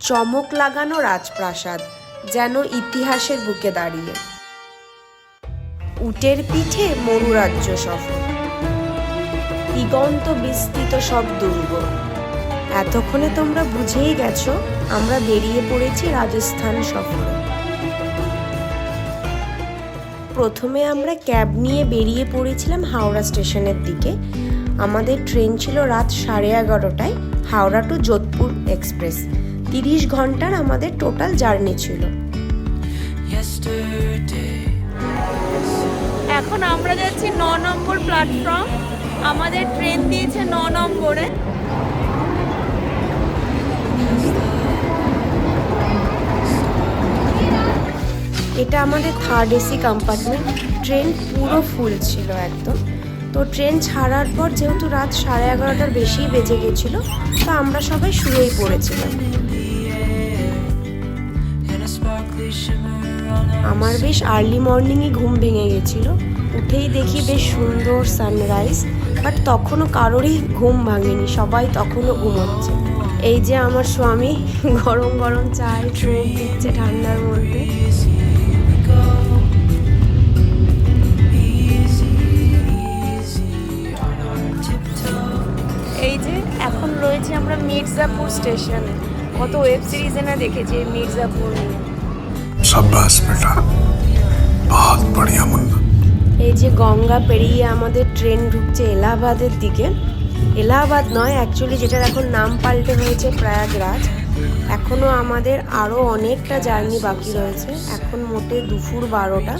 চমক লাগানো রাজপ্রাসাদ যেন ইতিহাসের বুকে দাঁড়িয়ে। উটের পিঠে মরুরাজ্য সফর। দিগন্ত বিস্তৃত সব দুর্গ। এতক্ষণে তোমরা বুঝেই গেছো, আমরা বেরিয়ে পড়েছি রাজস্থান সফরে। প্রথমে আমরা ক্যাব নিয়ে বেরিয়ে পড়েছিলাম হাওড়া স্টেশনের দিকে। আমাদের ট্রেন ছিল রাত সাড়ে এগারোটায়, হাওড়া টু যোধপুর এক্সপ্রেস। তিরিশ ঘণ্টার আমাদের টোটাল জার্নি ছিল। এখন আমরা যাচ্ছি ন নম্বর প্ল্যাটফর্ম। আমাদের ট্রেন দিয়েছে ন নম্বরে। এটা আমাদের থার্ড এসি কম্পার্টমেন্ট ট্রেন পুরো ফুল ছিল একদম। তো ট্রেন ছাড়ার পর যেহেতু রাত সাড়ে এগারোটার বেশি বেজে গেছিল তো আমরা সবাই শুয়েই পড়েছিলাম। আমার বেশ আর্লি মর্নিংয়ে ঘুম ভেঙে গেছিল। উঠেই দেখি বেশ সুন্দর সানরাইজ বাট তখনও কারোরই ঘুম ভাঙেনি, সবাই তখনও ঘুমোচ্ছে। এই যে আমার স্বামী, গরম গরম চায় ট্রেন দিচ্ছে ঠান্ডার মধ্যে। এই যে এখন রয়েছে আমরা মির্জাপুর স্টেশনে কত ওয়েব সিরিজে না দেখেছি মির্জাপুর নিয়ে। সাব্বাস বেটা। বহুত বড়িয়া মুন্না। এই যে গঙ্গা পেরিয়ে আমাদের ট্রেন ঢুকছে এলাহাবাদের দিকে। এলাহাবাদ নয় অ্যাকচুয়ালি যেটার এখন নাম পাল্টে হয়েছে প্রয়াগরাজ। এখনও আমাদের আরও অনেকটা জার্নি বাকি রয়েছে। এখন মোটে দুপুর বারোটা।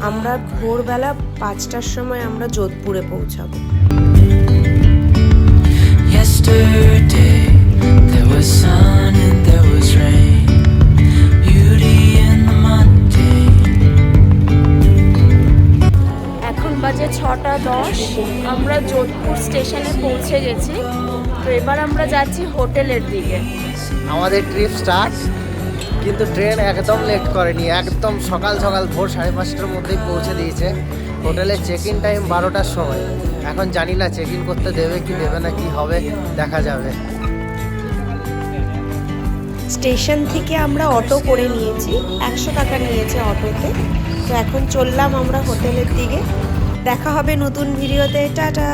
আমরা ভোরবেলা পাঁচটার সময় আমরা যোধপুরে পৌঁছাবো। Yesterday there was some ছটা দশ আমরা যোধপুর স্টেশনে পৌঁছে গেছি। তো এবার আমরা যাচ্ছি হোটেলের দিকে। আমাদের ট্রিপ স্টার্ট কিন্তু ট্রেন একদম লেট করেনি একদম সকাল সকাল ভোর সাড়ে পাঁচটার মধ্যেই পৌঁছে দিয়েছে। হোটেলের চেক ইন টাইম বারোটার সময়। এখন জানি না চেক ইন করতে দেবে কি দেবে না কি হবে দেখা যাবে। স্টেশন থেকে আমরা অটো করে নিয়েছি একশো টাকা নিয়েছে অটোতে। তো এখন চললাম আমরা হোটেলের দিকে। দেখা হবে নতুন ভিডিওতে টাটা।